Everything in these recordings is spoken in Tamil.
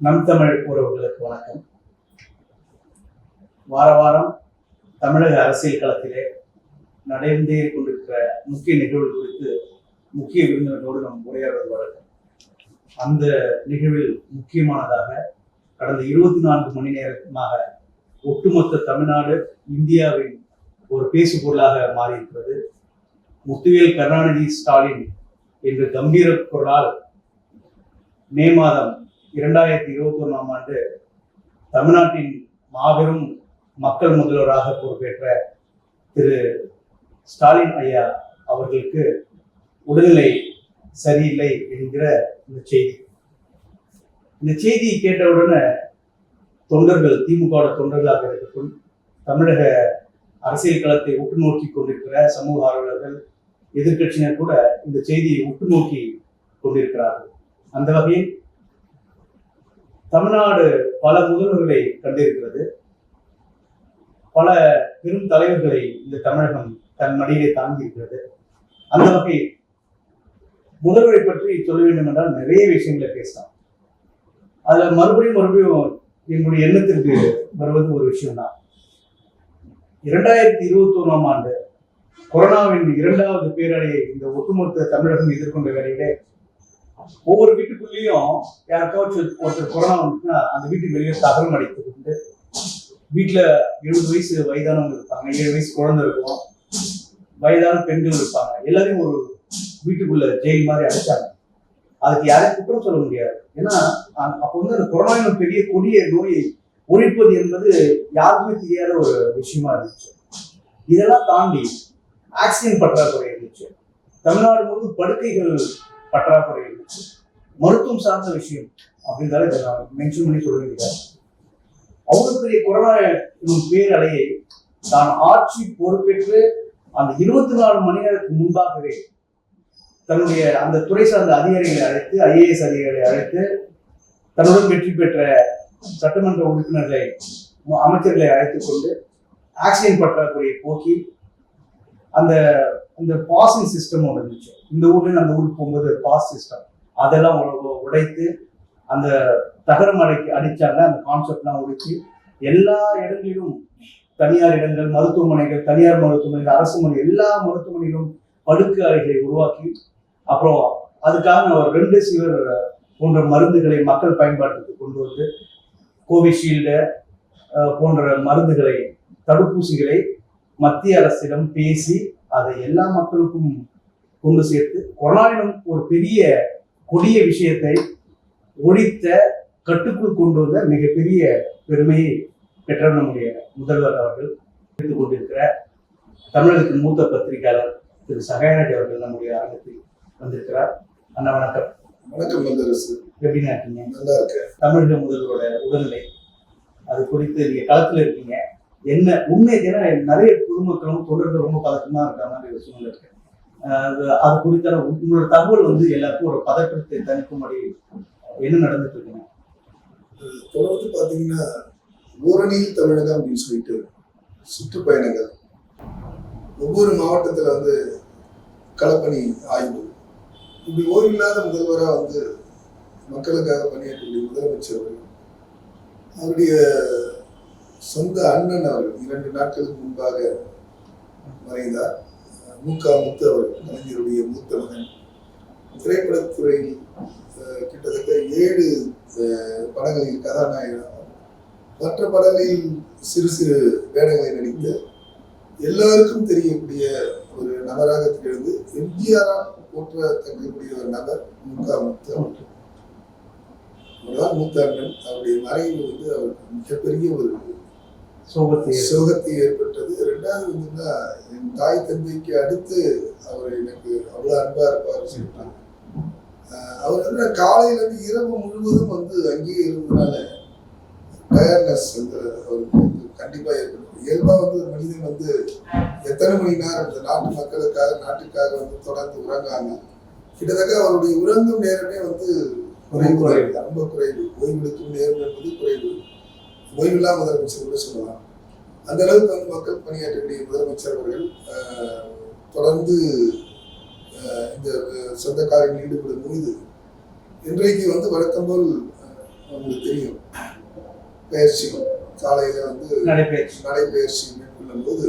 நம் தமிழ் உறவுகளுக்கு வணக்கம். வார வாரம் தமிழக அரசியல் களத்திலே நடந்தே கொண்டிருக்கிற முக்கிய நிகழ்வு குறித்து முக்கிய விருந்தினரோடு நாம் உரையாடுவது வழக்கம். அந்த நிகழ்வில் முக்கியமானதாக கடந்த இருபத்தி நான்கு மணி நேரமாக ஒட்டுமொத்த தமிழ்நாடு இந்தியாவின் ஒரு பேசு பொருளாக மாறியிருக்கிறது. முத்துவேல் கருணாநிதி ஸ்டாலின் என்ற கம்பீர குரலால் மே மாதம் இரண்டாயிரத்தி இருபத்தி ஒன்றாம் ஆண்டு தமிழ்நாட்டின் மாபெரும் மக்கள் முதல்வராக பொறுப்பேற்ற திரு ஸ்டாலின் ஐயா அவர்களுக்கு உடல்நிலை சரியில்லை என்கிற இந்த செய்தி. இந்த செய்தியை கேட்டவுடனே தொண்டர்கள் திமுக தொண்டர்களாக இருக்கட்டும் தமிழக அரசியல் களத்தை உற்று நோக்கி கொண்டிருக்கிற சமூக ஆர்வலர்கள் எதிர்க்கட்சியினர் கூட இந்த செய்தியை உற்று நோக்கி கொண்டிருக்கிறார்கள். அந்த வகையில் தமிழ்நாடு பல முதல்வர்களை கண்டிருக்கிறது. பல பெரும் தலைவர்களை இந்த தமிழகம் தன் மடியிலே தாங்கி இருக்கிறது அந்த வகை முதல்வரை பற்றி சொல்ல வேண்டும் என்றால் நிறைய விஷயங்களை பேசலாம். அதுல மறுபடியும் மறுபடியும் என்னுடைய எண்ணத்திற்கு வருவது ஒரு விஷயம் தான் இரண்டாயிரத்தி இருபத்தி ஒன்றாம் ஆண்டு கொரோனாவின் இரண்டாவது பேரலையை இந்த ஒட்டுமொத்த தமிழகம் எதிர்கொண்ட வேலையிலே ஒவ்வொரு வீட்டுக்குள்ளேயும் யாருக்காச்சும் ஒருத்தர் கொரோனா வந்துச்சுன்னா அந்த வீட்டுக்கு வெளியே தகரம் அடைத்து கொண்டு வீட்டுல எழுபது வயசு வயதானவங்க இருப்பாங்க ஏழு வயசு குழந்தை இருக்கும் வயதான பெண்கள் இருப்பாங்க எல்லாரையும் ஒரு வீட்டுக்குள்ள ஜெயில் மாதிரி அடைச்சாங்க. அதுக்கு யாரையும் குற்றம் சொல்ல முடியாது. ஏன்னா அப்போ வந்து அந்த கொரோனா பெரிய கொடிய நோயை ஒழிப்பது என்பது யாருக்குமே தெரியாத ஒரு விஷயமா இருந்துச்சு. இதெல்லாம் தாண்டி ஆக்சிஜன் பற்றாக்குறை இருந்துச்சு. தமிழ்நாடு முழுவதும் படுக்கைகள் பற்றாக்குறை இருந்துச்சு. மருத்துவம் சார்ந்த விஷயம் அப்படின்றால மென்ஷன் பண்ணி சொல்ல அவ்வளவு பெரிய கொரோனா பேரலையை தான் ஆட்சி பொறுப்பேற்று அந்த இருபத்தி நாலு மணி நேரத்துக்கு முன்பாகவே தன்னுடைய அந்த துறை சார்ந்த அதிகாரிகளை அழைத்து ஐஏஎஸ் அதிகாரிகளை அழைத்து தன்னுடன் வெற்றி பெற்ற சட்டமன்ற உறுப்பினர்களை அமைச்சர்களை அழைத்துக் கொண்டு ஆக்சிஜன் பற்றாக்குறையை போக்கி அந்த இந்த பாசிங் சிஸ்டம் ஒன்று இருந்துச்சு. இந்த ஊர்ல அந்த ஊருக்கு போகும்போது பாஸ் சிஸ்டம் அதெல்லாம் உடைத்து அந்த தகரம் அடைக்கு அடிச்சாங்க. அந்த கான்செப்ட்லாம் உடைச்சு எல்லா இடங்களிலும் தனியார் இடங்கள் மருத்துவமனைகள் தனியார் மருத்துவமனைகள் அரசு மனை எல்லா மருத்துவமனையிலும் படுக்கை அறைகளை உருவாக்கி அப்புறம் அதுக்காக ஒரு ரெண்டு சிவர் போன்ற மருந்துகளை மக்கள் பயன்பாட்டுக்கு கொண்டு வந்து கோவிஷீல்டு போன்ற மருந்துகளை தடுப்பூசிகளை மத்திய அரசிடம் பேசி அதை எல்லா மக்களுக்கும் கொண்டு சேர்த்து கொரோனாவினும் ஒரு பெரிய கொடிய விஷயத்தை ஒழித்த கட்டுக்குள் கொண்டு வந்த மிகப்பெரிய பெருமையை பெற்ற நம்முடைய முதல்வர் அவர்கள் எடுத்துக் கொண்டிருக்கிற தமிழகத்தின் மூத்த பத்திரிகையாளர் திரு சகாயராஜ் அவர்கள் நம்முடைய அரங்கத்தில் வந்திருக்கிறார். அண்ணா வணக்கம். வணக்கம் எப்படின்னா இருக்கீங்க? நல்லா இருக்கு தமிழக முதல்வரோட உடல்நிலை அது குறித்து நீங்க களத்துல இருக்கீங்க. என்ன உண்மை ஏன்னா நிறைய பொதுமக்களும் தொடர்ந்து ரொம்ப பதட்டமா இருக்கிற மாதிரி ஒரு சூழ்நிலை இருக்கு. அது- அது குறித்தான உங்களோட தகவல் வந்து எல்லாருக்கும் ஒரு பதற்றத்தை தணிக்கும்படி என்ன நடந்துட்டு இருக்குங்க? தொடர்ந்து பாத்தீங்கன்னா ஊரணியில் தமிழகம் அப்படின்னு சொல்லிட்டு சுற்றுப்பயணங்கள் ஒவ்வொரு மாவட்டத்துல வந்து களப்பணி ஆய்வு. இப்படி ஓய்வில்லாத முதல்வராக வந்து மக்களுக்காக பணியாற்றக்கூடிய முதலமைச்சர் அவருடைய சொந்த அண்ணன் அவர்கள் இரண்டு நாட்களுக்கு முன்பாக மறைந்தார். மூகா முத்து அவர்கள் கலைஞருடைய மூத்த மகன். திரைப்படத்துறையில் கிட்டத்தட்ட ஏழு படங்களில் கதாநாயகனாக மற்ற படங்களில் சிறு சிறு வேடங்களை நடித்து எல்லாருக்கும் தெரியக்கூடிய ஒரு நபராக திகழ்ந்து எம்ஜிஆரால் போற்ற தங்கக்கூடிய ஒரு நபர் முகா முத்து அவர்கள். அவர்தான் மூத்த அண்ணன். அவருடைய மறைவு வந்து அவருக்கு மிகப்பெரிய ஒரு சோகத்தை சோகத்தை ஏற்பட்டது. ரெண்டாவது வந்துன்னா என் தாய் தந்தைக்கு அடுத்து அவர் எனக்கு அவ்வளோ அன்பாக இருப்பார் சொல்லிட்டாங்க. அவர் என்ன காலையிலேருந்து இரவு முழுவதும் வந்து அங்கேயே இருந்ததுனால டயர்னஸ் வந்து அவருக்கு வந்து ஏற்படும். இயல்பாக வந்து ஒரு மனிதன் வந்து எத்தனை மணி நேரம் இந்த நாட்டு மக்களுக்காக நாட்டுக்காக வந்து தொடர்ந்து உறங்காங்க கிட்டத்தட்ட அவருடைய உறங்கும் நேரமே வந்து குறைவு. ரொம்ப குறைவு. ஓய்வெடுக்கும் நேரம் என்பது குறைவு. ஓய்வில்லா முதலமைச்சர் கூட சொல்லலாம் அந்த அளவுக்கு வந்து மக்கள் பணியாற்றக்கூடிய முதலமைச்சர் அவர்கள் தொடர்ந்து இந்த சொந்த காரியங்களில் ஈடுபடும் பொழுது இன்றைக்கு வந்து வழக்கம் போல் உங்களுக்கு தெரியும். பயிற்சி காலையில வந்து நடைபெற்று நடைபயிற்சி மேற்கொள்ளும் போது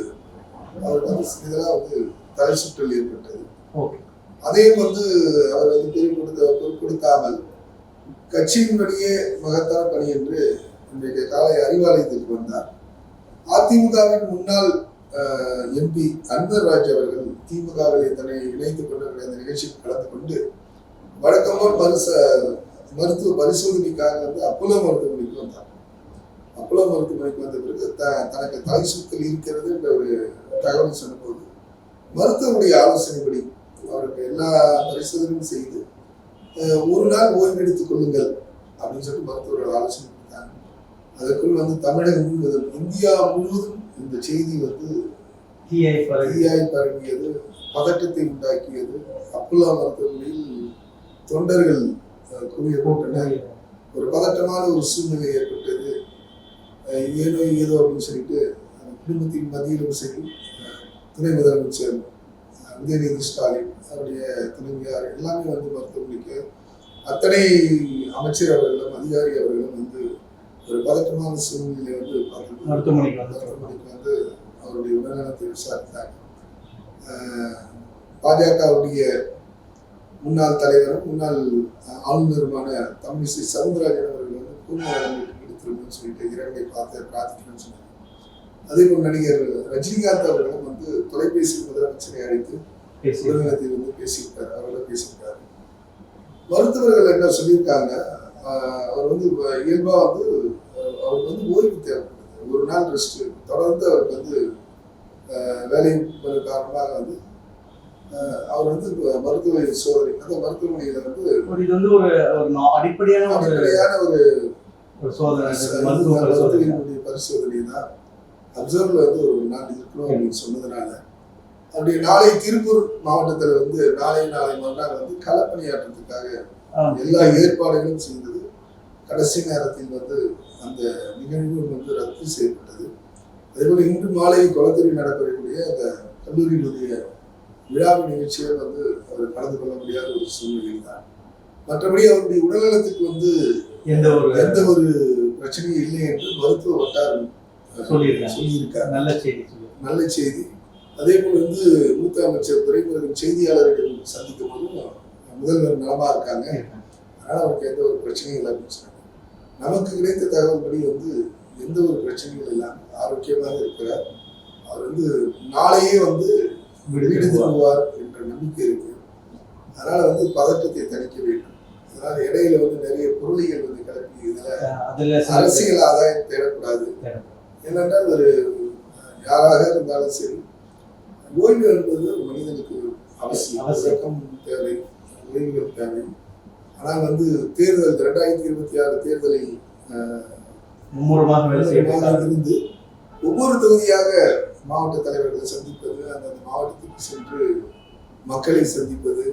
வந்து இதெல்லாம் வந்து தலை சுற்றல் ஏற்பட்டது. அதையும் வந்து அவர் வந்து பொருட்படுத்த பொருட்படுத்தாமல் கட்சியினுடைய மகத்தான பணி என்று இன்றைக்கு காலை அறிவாலயத்திற்கு வந்தார். அதிமுகவின் முன்னாள் எம்பி அன்வர் ராஜ் அவர்கள் திமுகவில் தன்னை இணைத்துக் கொண்டிருக்கிற அந்த நிகழ்ச்சியில் கலந்து கொண்டு வழக்கமாக பரிச மருத்துவ பரிசோதனைக்காக வந்து அப்போலோ மருத்துவமனைக்கு வந்தார். அப்போலோ மருத்துவமனைக்கு வந்த பிறகு த தனக்கு தலை சுத்தல் இருக்கிறது என்ற ஒரு தகவல் சொன்னபோது மருத்துவருடைய ஆலோசனைப்படி அவருக்கு எல்லா பரிசோதனையும் செய்து ஒரு நாள் ஓய்வு எடுத்துக் கொள்ளுங்கள் அப்படின்னு சொல்லிட்டு மருத்துவர்கள் ஆலோசனை அதற்குள் வந்து தமிழகம் முழுவதும் இந்தியா முழுவதும் இந்த செய்தி வந்து தீயாய் பரவியது பதட்டத்தை உண்டாக்கியது. அப்பல்லா மருத்துவமனையில் தொண்டர்கள் அஹ், குவியப்பட்டனர். ஒரு பதட்டமான ஒரு சூழ்நிலை ஏற்பட்டது. ஏனோ ஏதோ அப்படின்னு சொல்லிட்டு குடும்பத்தின் மத்தியிலும் சரி துணை முதலமைச்சர் உதயநிதி ஸ்டாலின் அவருடைய துணைவியார் எல்லாமே வந்து மருத்துவமனைக்கு அத்தனை அமைச்சர் அவர்களும் அதிகாரி அவர்களும் வந்து ஒரு பதட்டமான சூழ்நிலை வந்து பார்த்து மருத்துவமனைக்கு வந்து மருத்துவமனைக்கு வந்து அவருடைய உடல்நலத்தை விசாரித்தாங்க. பாஜகவுடைய முன்னாள் தலைவரும் முன்னாள் ஆளுநருமான தமிழிசை சவுந்தரராஜன் அவர்கள் வந்து பூர்ண எடுத்துருன்னு சொல்லிட்டு இறைவனை பார்த்து பிரார்த்திக்கணும்னு சொன்னாங்க. அதே போல் நடிகர் ரஜினிகாந்த் அவர்களும் வந்து தொலைபேசி முதலமைச்சரை அழைத்து பேசி உடல்நலத்தில் வந்து பேசியிருக்காரு அவரோட பேசியிருக்காரு. மருத்துவர்கள் என்ன சொல்லியிருக்காங்க? அவர் வந்து இப்ப இயல்பா வந்து அவருக்கு வந்து ஓய்வு தேவைப்படுது ஒரு நாள் ரெஸ்ட் தொடர்ந்து அவருக்கு வந்து வேலை காரணமாக வந்து அவர் வந்து மருத்துவ சோதனை அந்த மருத்துவமனையில வந்து இது வந்து ஒரு அடிப்படையான ஒரு அடிப்படையான ஒரு சோதனை பரிசோதனை தான் அப்சர்வ்ல வந்து ஒரு நாள் இருக்கணும் அப்படின்னு சொன்னதுனால அப்படி நாளை திருப்பூர் மாவட்டத்தில் வந்து நாளை நாளை மறுநாள் வந்து களப்பணியாற்றத்துக்காக. எல்லா ஏற்பாடுகளும் செய்தது. கடைசி நேரத்தில் வந்து அந்த நிகழ்வு வந்து ரத்து செய்யப்பட்டது. அதேபோல இன்று மாலை குளத்தூரில் நடைபெறக்கூடிய அந்த கல்லூரியினுடைய விழாவு நிகழ்ச்சியை வந்து அவர் கலந்து கொள்ள முடியாத ஒரு சூழ்நிலை தான். மற்றபடி அவருடைய உடல்நலத்துக்கு வந்து எந்த ஒரு எந்த ஒரு பிரச்சனையும் இல்லை என்று மருத்துவ வட்டாரம். சொல்லியிருக்காங்க. நல்ல செய்தி நல்ல செய்தி. அதே போல வந்து மூத்த அமைச்சர் துரைமுருகன் செய்தியாளர்கள் சந்திக்கும் போதும் முதல்வர் நலமா இருக்காங்க. அதனால அவருக்கு எந்த ஒரு பிரச்சனையும் இல்லை அப்படின்னு சொன்னாங்க நமக்கு கிடைத்த தகவல்படி வந்து எந்த ஒரு பிரச்சனையும் இல்லாமல் ஆரோக்கியமாக இருக்கிறார். அவர் வந்து நாளையே வந்து வீடு திரும்புவார் என்ற நம்பிக்கை இருக்கு. அதனால வந்து பதட்டத்தை தணிக்க வேண்டும். அதனால இடையில வந்து நிறைய பொருளிகள் வந்து கிளப்பி இதுல அரசியல் ஆதாயம் தேடக்கூடாது. ஏனென்றால் ஒரு யாராக இருந்தாலும் சரி ஓய்வு என்பது மனிதனுக்கு அவசியம். அவசியம். தேவை. தேவை ஆனால் வந்து தேர்தல் ரெண்டாயிரத்தி இருபத்தி ஆறு தேர்தலை மும்முரமாக இருந்து ஒவ்வொரு தொகுதியாக மாவட்ட தலைவர்களை சந்திப்பது அந்தந்த மாவட்டத்துக்கு சென்று மக்களை சந்திப்பது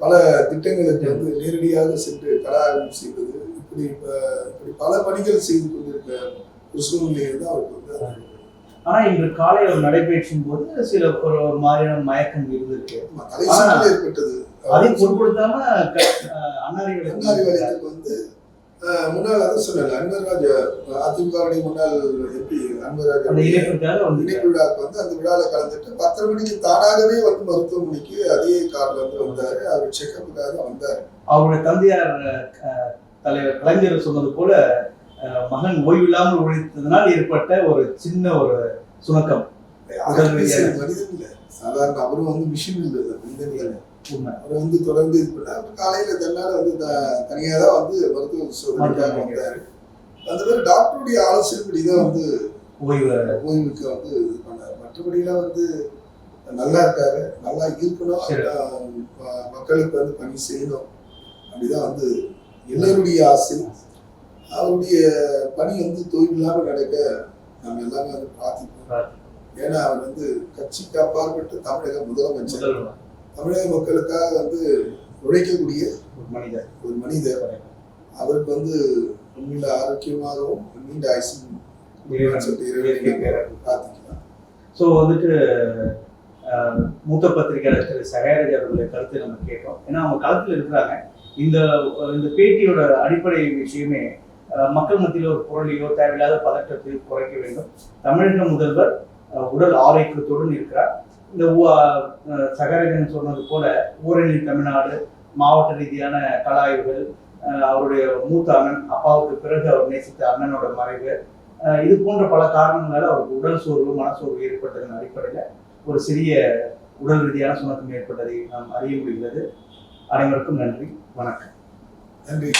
பல திட்டங்களுக்கு வந்து நேரடியாக சென்று கலாயம் செய்வது இப்படி இப்படி பல பணிகள் செய்து கொண்டிருக்க ஒரு சூழ்நிலையில் தான் அவருக்கு வந்து ஆனா இன்று காலை அவர் நடைபெற்றும் போது சில ஒரு மாதிரியான மயக்கம் இருந்திருக்கு. ஏற்பட்டது. அதை பொருட்படுத்தாம க- அஹ் அண்ணாரி அன்னாரிகளுக்கு வலயத்துக்கு வந்து முன்னாள் அதான் அன்வர்ராஜ் அதிமுகவுடைய முன்னாள் இணைப்புக்காக வந்து இணைப்பு விழாக்கு வந்து அந்த விழாவில் கலந்துட்டு பத்தரை மணிக்கு தானாகவே வந்து மருத்துவமனைக்கு அதே கார்ல வந்து வந்தாரு. அவர் செக்கப்புக்காக வந்தாரு. அவருடைய தந்தையார் தலைவர் கலைஞர் சொன்னது போல மகன் ஓய்வில்லாமல் உழைத்ததனால் ஏற்பட்ட ஒரு சின்ன ஒரு சுணக்கம். மனிதன் இல்லை. சாதாரண அவரும் வந்து மிஷின் இல்லை மனிதன் இல்லை அவர் வந்து தொடர்ந்து இது பண்ண அவர் காலையில தன்னால வந்து த- தனியா தான் வந்து மருத்துவ சோதனைக்காக. வந்தாரு அந்த மாதிரி. டாக்டருடைய ஆலோசனைப்படி தான் வந்து ஓய்வு. ஓய்வுக்கு வந்து இது பண்ணாரு. மற்றபடியெல்லாம் வந்து நல்லா இருக்காரு. நல்லா இருக்கணும். மக்களுக்கு வந்து பணி செய்யணும். அப்படிதான் வந்து எல்லாருடைய ஆசை. அவருடைய பணி வந்து தொய்வில்லாம நடக்க நம்ம எல்லாமே வந்து பிரார்த்திப்போம். ஏன்னா அவர் வந்து கட்சிக்கு அப்பாற்பட்டு தமிழக முதலமைச்சர். தமிழக மக்களுக்காக வந்து உழைக்கக்கூடிய ஒரு மனிதர். ஒரு மனிதர். அவருக்கு வந்து உண்மையில ஆரோக்கியமாகவும் நீண்ட ஆயுசும். பிரார்த்திக்கலாம். ஸோ வந்துட்டு மூத்த பத்திரிகையாளர் திரு. சகாயராஜ் அவர்களுடைய கருத்தை நம்ம கேட்டோம். ஏன்னா அவங்க களத்தில் இருக்கிறாங்க. இந்த இந்த பேட்டியோட அடிப்படை விஷயமே மக்கள் மத்தியில் ஒரு புரளியோ தேவையில்லாத பதற்றத்தை குறைக்க வேண்டும். தமிழக முதல்வர் உடல் ஆரோக்கியத்துடன் இருக்கிறார். இந்த ஊ- சொன்னது போல ஊரணி தமிழ்நாடு மாவட்ட ரீதியான கலாய்வுகள் அவருடைய மூத்த அண்ணன் அப்பாவுக்கு பிறகு அவர் நேசித்த அண்ணனோட மறைவு இது போன்ற பல காரணங்களால் அவருக்கு உடல் சோர்வு மனசோர்வு ஏற்பட்டதன் அடிப்படையில் ஒரு சிறிய உடல் ரீதியான சுமக்கம் ஏற்பட்டதை நாம் அறிய முடிகிறது. அனைவருக்கும் நன்றி வணக்கம். நன்றி.